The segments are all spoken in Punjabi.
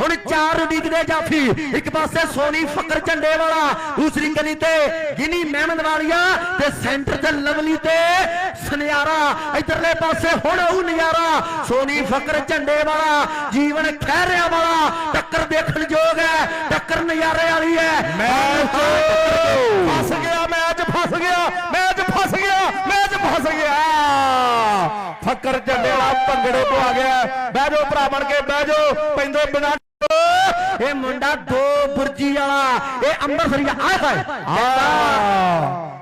ਹੁਣ ਚਾਰ ਉਡੀਕਦੇ ਜਾਫੀ ਇੱਕ ਪਾਸੇ ਸੋਨੀ ਫਕਰ ਝੰਡੇ ਵਾਲਾ ਦੂਸਰੀ ਗਲੀ ਤੇ ਗਿਨੀ ਮਹਿਮਦ ਵਾਲੀਆ ਤੇ ਸੈਂਟਰ ਤੇ ਲਵਲੀ ਤੇ ਸੁਨਿਆਰਾ। ਇਧਰਲੇ ਪਾਸੇ ਹੁਣ ਉਹ ਨਜ਼ਾਰਾ ਸੋਨੀ ਫਕਰ ਝੰਡੇ ਵਾਲਾ ਜੀਵਨ ਖਹਿਰਿਆਂ ਵਾਲਾ ਟੱਕਰ ਦੇਖਣ ਯੋਗ ਹੈ ਟੱਕਰ ਨਜ਼ਾਰੇ ਵਾਲੀ ਹੈ। ਮੈਚ ਫਸ ਗਿਆ ਮੈਚ ਫਸ ਗਿਆ ਮੈਚ ਫਸ ਗਿਆ ਮੈਚ ਫਸ ਗਿਆ। ਫੱਕਰ ਝੰਡੇ ਵਾਲਾ ਭੰਗੜੇ ਤੋਂ ਆ ਗਿਆ। ਬਹਿ ਜਾਓ ਭਰਾ ਬਣ ਕੇ ਬਹਿ ਜਾਓ। ਪੈਂਦੇ ਬਿਨਾ ਇਹ ਮੁੰਡਾ ਦੋ ਬੁਰਜੀ ਵਾਲਾ ਇਹ ਅੰਮ੍ਰਿਤਸਰੀਆ ਆਏ ਹਾਏ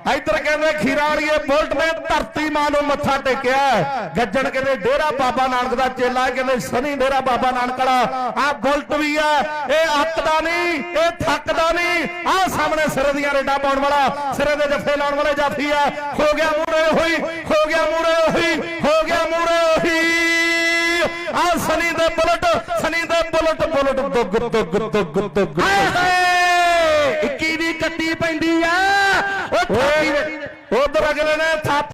ਆ ਇੱਧਰ ਕਹਿੰਦੇ ਖੀਰਾ ਵਾਲੀਏ ਬੁਲਟ ਨੇ ਧਰਤੀ ਮਾਂ ਨੂੰ ਮੱਥਾ ਟੇਕਿਆ। ਹੈ। ਗੱਜਣ ਕਹਿੰਦੇ ਡੇਰਾ ਬਾਬਾ ਨਾਨਕ ਦਾ ਚੇਲਾ ਹੈ, ਕਹਿੰਦੇ ਸਨੀ ਡੇਰਾ ਬਾਬਾ ਨਾਨਕ ਵਾਲਾ। ਆ ਬੁਲਟ ਵੀ ਆ ਇਹ ਅੱਕਦਾ ਨਹੀਂ ਇਹ ਥੱਕਦਾ ਨਹੀਂ। ਆ ਸਾਹਮਣੇ ਸਿਰ ਦੀਆਂ ਰੇਡਾਂ ਪਾਉਣ ਵਾਲਾ ਸਿਰੇ ਦੇ ਜੱਫੇ ਲਾਉਣ ਵਾਲੇ ਜਾਫੀ ਆ। ਹੋ ਗਿਆ ਮੂਰੇ ਹੋਈ ਹੋ ਗਿਆ ਮੂਰੇ ਹੋਈ ਹੋ ਗਿਆ ਮੂਰੇ ਹੋਈ ਆ ਸਨੀ ਦੇ ਬੁਲਟ ਸਨੀ ਦੇ ਬੁਲਟ ਬੁਲਟ ਦੁੱਗ ਦੁੱਗ ਦੁੱਗ ਦੁੱਗ। ਹਾਏ ਹਾਏ! 21 ਦੀ ਕੱਟੀ ਪੈਂਦੀ ਆ। ਉਹ ਉਧਰ ਅਗਲੇ ਨੇ ਥਾਪੀ।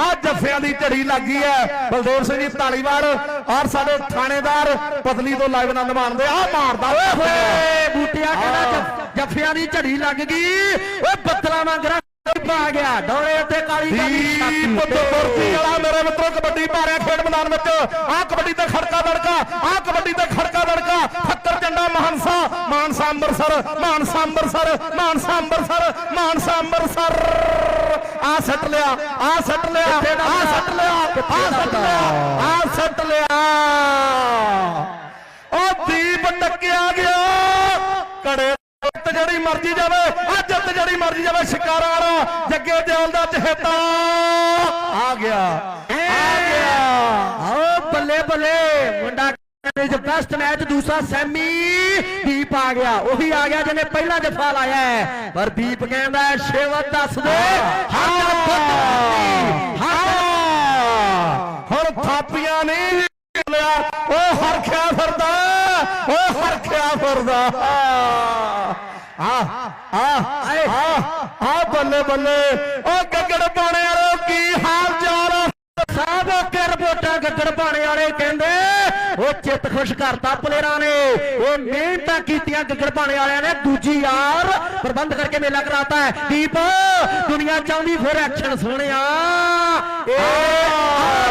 ਆ ਜੱਫਿਆਂ ਦੀ ਝੜੀ ਲੱਗੀ ਹੈ ਬਲਦੇਵ ਸਿੰਘ ਜੀ ਢਾਲੀਵਾਲ ਔਰ ਸਾਡੇ ਥਾਣੇਦਾਰ ਪਤਲੀ ਤੋਂ ਲਾਈਵ ਆਨੰਦ ਮਾਣਦੇ ਆ। ਮਾਰਦਾ ਓਏ ਹੋਏ। ਬੂਟਿਆ ਕਹਿੰਦਾ ਜੱਫ- ਜੱਫਿਆਂ ਦੀ ਝੜੀ ਲੱਗ ਗਈ। ਓਏ ਬੱਦਲਾ ਵਾਂਗਰਾ ਪਾ ਗਿਆ। ਡੋਲੇ ਉੱਤੇ ਕਾਲੀ ਕਾਲੀ ਦੀਪ ਦੁਰਤੀ ਵਾਲਾ ਮੇਰੇ ਮਿੱਤਰੋ ਕਬੱਡੀ ਪਾ ਰਿਹਾ ਖੇਡ ਮੈਦਾਨ ਵਿੱਚ, ਆਹ ਕਬੱਡੀ ਤੇ ਖੜਕਾ ਦੜਕਾ, ਆਹ ਕਬੱਡੀ ਤੇ ਖੜਕਾ ਦੜਕਾ, ਫੱਕਰ ਜੰਡਾ ਮਾਨਸਾ ਮਾਨਸਾ ਅੰਮ੍ਰਿਤਸਰ ਮਾਨਸਾ ਅੰਮ੍ਰਿਤਸਰ ਮਾਨਸਾ ਅੰਮ੍ਰਿਤਸਰ ਮਾਨਸਾ ਅੰਮ੍ਰਿਤਸਰ। ਆ ਸੱਟ ਲਿਆ ਆ ਸੱਟ ਲਿਆ ਆ ਸੱਟ ਲਿਆ ਆ ਸੱਟ ਲਿਆ ਆ ਸੱਟ ਲਿਆ। ਉਹ ਦੀਪ ਟੱਕਿਆ ਗਿਆ। ਕੜੇ ਜਿੱਤ ਜਿਹੜੀ ਮਰਜ਼ੀ ਜਾਵੇ, ਆ ਜਿੱਤ ਜਿਹੜੀ ਮਰਜ਼ੀ ਜਾਵੇ, ਸ਼ਿਕਾਰਾ ਵਾਲਾ ਜੱਗੇ ਦਿਆਲ ਦਾ ਚਹੇਤਾ। ਆ ਗਿਆ। ਆ ਗਿਆ। ਆਓ ਬੱਲੇ ਬੱਲੇ। ਮੁੰਡਾ ਕਹਿੰਦੇ ਬੈਸਟ ਮੈਚ ਦੂਸਰਾ ਸੈਮੀ। ਦੀਪ ਆ ਗਿਆ। ਉਹੀ ਆ ਗਿਆ ਜਿਹਨੇ ਪਹਿਲਾ ਜਫਾ ਲਾਇਆ ਪਰ ਦੀਪ ਕਹਿੰਦਾ ਹੈ, ਦੱਸ ਦੇ। ਹਾਂ ਹਾਂ ਹੁਣ ਥਾਪੀਆਂ ਨਹੀਂ ਲਿਆ। ਉਹ ਹਰਖਿਆ ਫਿਰਦਾ। ਉਹ ਹਰਖਿਆ ਫਿਰਦਾ। ਆ ਆ ਆ ਆ ਬੱਲੇ ਬੱਲੇ ਉਹ ਗੱਗੜ ਪਾਣੇ ਵਾਲੋ ਕੀ ਹਾਲ ਚਾਲ ਸਾਹਿਬ ਕੇ ਰਿਪੋਰਟਾਂ ਗੱਗੜ ਪਾਣੇ ਵਾਲੇ ਕਹਿੰਦੇ ਉਹ ਚਿੱਤ ਖੁਸ਼ ਕਰਤਾ ਪਲੇਰਾਂ ਨੇ। ਉਹ ਮਿਹਨਤਾਂ ਕੀਤੀਆਂ ਗੱਗੜ ਪਾਣੇ ਵਾਲਿਆਂ ਨੇ। ਦੂਜੀ ਯਾਰ ਪ੍ਰਬੰਧ ਕਰਕੇ ਮੇਲਾ ਕਰਾਤਾ ਹੈ। ਦੀਪ ਦੁਨੀਆ ਚਾਹੁੰਦੀ ਫਿਰ ਐਕਸ਼ਨ ਸੋਹਣਿਆ ਆਹ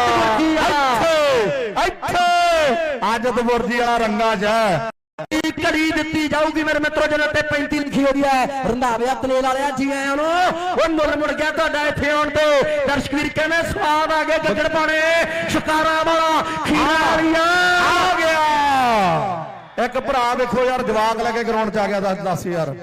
ਦੂਜੀ ਆ। ਇੱਥੇ ਇੱਥੇ। ਅੱਜ ਦਬੁਰਜੀ ਵਾਲਾ ਰੰਗਾ ਚ ਹੈ। ਕੀ ਘੜੀ ਦਿੱਤੀ ਜਾਊਗੀ। ਮੇਰੇ ਮਿੱਤਰੋ ਜਿਹਨਾਂ ਤੇ 35 ਲਿਖੀ ਹੋਈ ਹੈ ਰੰਧਾਵਿਆ ਤਲੇਲ ਵਾਲਿਆ ਜੀ ਆਇਆਂ ਨੂੰ। ਉਹ ਮੁੱਲ ਮੁੜ ਗਿਆ ਤੁਹਾਡਾ ਇੱਥੇ ਆਉਣ ਤੇ। ਦਰਸ਼ਕ ਵੀਰ ਕਹਿੰਦੇ ਸਵਾਦ ਆ ਗਏ ਗੱਗੜ ਪਾਣੇ। ਸ਼ਿਕਾਰਾ ਵਾਲਾ ਖੀਰਾ ਵਾਲੀਆ। ਆ ਗਿਆ। ਇੱਕ ਭਰਾ ਵੇਖੋ ਯਾਰ ਜਵਾਕ ਲੈ ਕੇ ਗਰਾਊਂਡ ਚ ਆ ਗਿਆ ਦੱਸ ਦੱਸ ਯਾਰ।